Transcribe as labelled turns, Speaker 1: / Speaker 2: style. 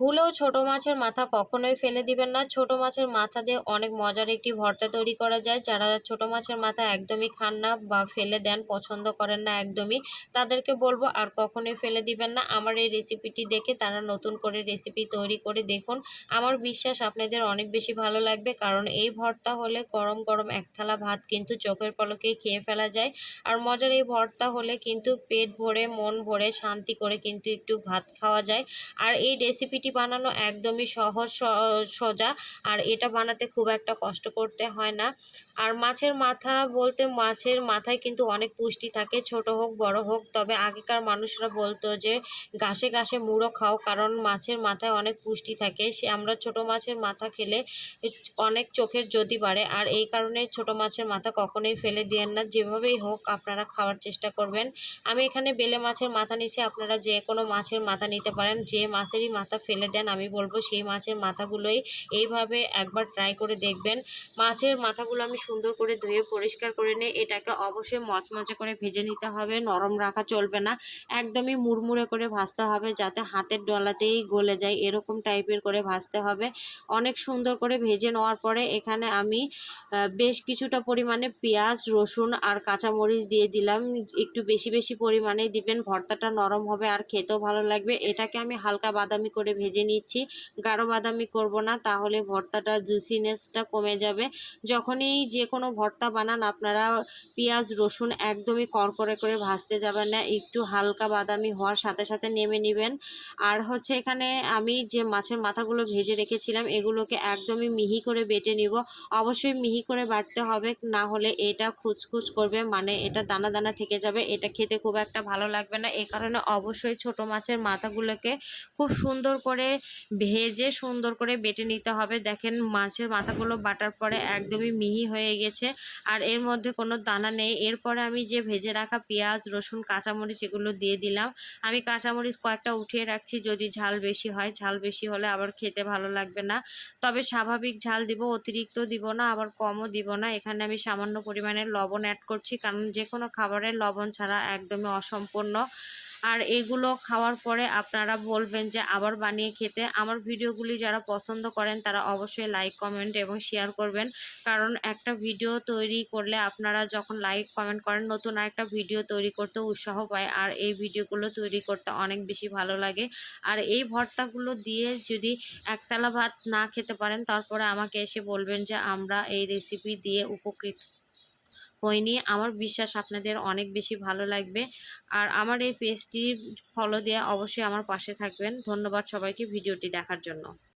Speaker 1: ভুলেও ছোট মাছের মাথা কখনোই ফেলে দিবেন না। ছোট মাছের মাথা দিয়ে অনেক মজার একটি ভর্তা তৈরি করা যায়। যারা ছোট মাছের মাথা একদমই খান না বা ফেলে দেন, পছন্দ করেন না একদমই, তাদেরকে বলব আর কখনোই ফেলে দিবেন না। আমার এই রেসিপিটি দেখে তারা নতুন করে রেসিপি তৈরি করে দেখুন। আমার বিশ্বাস আপনাদের অনেক বেশি ভালো লাগবে, কারণ এই ভর্তা হলে গরম গরম এক থালা ভাত কিন্তু চোখের পলকেই খেয়ে ফেলা যায়। আর মজার এই ভর্তা হলে কিন্তু পেট ভরে, মন ভরে, শান্তি করে কিন্তু একটু ভাত খাওয়া যায়। আর এই রেসিপিটি বানানো একদমই সহজ সোজা, আর এটা বানাতে খুব একটা কষ্ট করতে হয় না। আর মাছের মাথা বলতে মাছের মাথায় কিন্তু অনেক পুষ্টি থাকে, ছোট হোক, বড় হোক, তবে আগেকার মানুষরা বলতো যে, ঘাসে ঘাসে মুড়ো খাও, কারণ মাছের মাথায় অনেক পুষ্টি থাকে। সে, আমরা ছোট মাছের মাথা খেলে অনেক চোখের জ্যোতি বাড়ে, আর এই কারণে ছোট মাছের মাথা কখনোই ফেলে দিয়েন না। যেভাবেই হোক, আপনারা খাওয়ার চেষ্টা করবেন। আমি এখানে বেলে মাছের মাথা নিচ্ছি আপনারা যে কোনো মাছের মাথা নিতে পারেন, যে মাছেরই মাথা ফেলে দেন, আমি বলব সেই মাছের মাথাগুলোই এইভাবে একবার ট্রাই করে দেখবেন। মাছের মাথাগুলো আমি সুন্দর করে ধুয়ে পরিষ্কার করে নিয়ে এটাকে অবশ্যই মচমচে করে ভেজে নিতে হবে, নরম রাখা চলবে না। একদমই মুড়মুড়ে করে ভাজতে হবে যাতে হাতের ডলাতেই গলে যায়, এরকম টাইপের করে ভাজতে হবে। অনেক সুন্দর করে ভেজে নেওয়ার পরে এখানে আমি বেশ কিছুটা পরিমাণে পেঁয়াজ, রসুন আর কাঁচামরিচ দিয়ে দিলাম। একটু বেশি বেশি পরিমাণে দিবেন, ভর্তাটা নরম হবে আর খেতেও ভালো লাগবে। এটাকে আমি হালকা বাদামি করে ভেজে নিচ্ছি। গাঢ় বাদামি করব না, তাহলে ভর্তাটা জুসিনেসটা কমে যাবে। যখনই যে কোনো ভর্তা বানান, আপনারা পেঁয়াজ, রসুন একদমই কড়কড়ে করে ভাজতে যাবেন না। একটু হালকা বাদামি হওয়ার সাথে সাথে নেমে নেবেন। আর হচ্ছে এখানে আমি যে মাছের মাথাগুলো ভেজে রেখেছিলাম, এগুলোকে একদমই মিহি করে বেটে নিব। অবশ্যই মিহি করে বাটতে হবে, না হলে এটা খুচখুচ করবে মানে এটা দানা দানা থেকে যাবে। এটা খেতে খুব একটা ভালো লাগবে না। এ কারণে অবশ্যই ছোট মাছের মাথাগুলোকে খুব সুন্দর করে ভেজে সুন্দর করে বেটে নিতে হবে। দেখেন মাছের মাথাগুলো বাটার পরে একদমই মিহি হয়ে গেছে আর এর মধ্যে কোনো দানা নেই। এরপরে আমি যে ভেজে রাখা পেঁয়াজ, রসুন, কাঁচামরিচ এগুলো দিয়ে দিলাম। আমি কাঁচামরিচ কয়েকটা উঠিয়ে রাখছি যদি ঝাল বেশি হয়। ঝাল বেশি হলে আবার খেতে ভালো লাগবে না। তবে স্বাভাবিক ঝাল দিব, অতিরিক্ত দিব না, আবার কমও দিব না। এখানে আমি সামান্য পরিমাণে লবণ অ্যাড করছি, কারণ যে কোনো খাবারের লবণ ছাড়া একদমই অসম্পূর্ণ। আর এগুলো খাওয়ার পরে আপনারা বলবেন যে আবার বানিয়ে খেতে। আমার ভিডিওগুলি যারা পছন্দ করেন তারা অবশ্যই লাইক কমেন্ট এবং শেয়ার করবেন। কারণ একটা ভিডিও তৈরি করলে আপনারা যখন লাইক কমেন্ট করেন, নতুন একটা ভিডিও তৈরি করতে উৎসাহ পায়। আর এই ভিডিওগুলো তৈরি করতে অনেক বেশি ভালো লাগে। আর এই ভর্তাগুলো দিয়ে যদি একতলা ভাত না খেতে পারেন, তারপরে আমাকে এসে বলবেন যে আমরা এই রেসিপি দিয়ে উপকৃত হয়নি। আমার বিশ্বাস আপনাদের অনেক বেশি ভালো লাগবে। আর আমার এই পেজটি ফলো দিয়ে অবশ্যই আমার পাশে থাকবেন। ধন্যবাদ সবাইকে ভিডিওটি দেখার জন্য।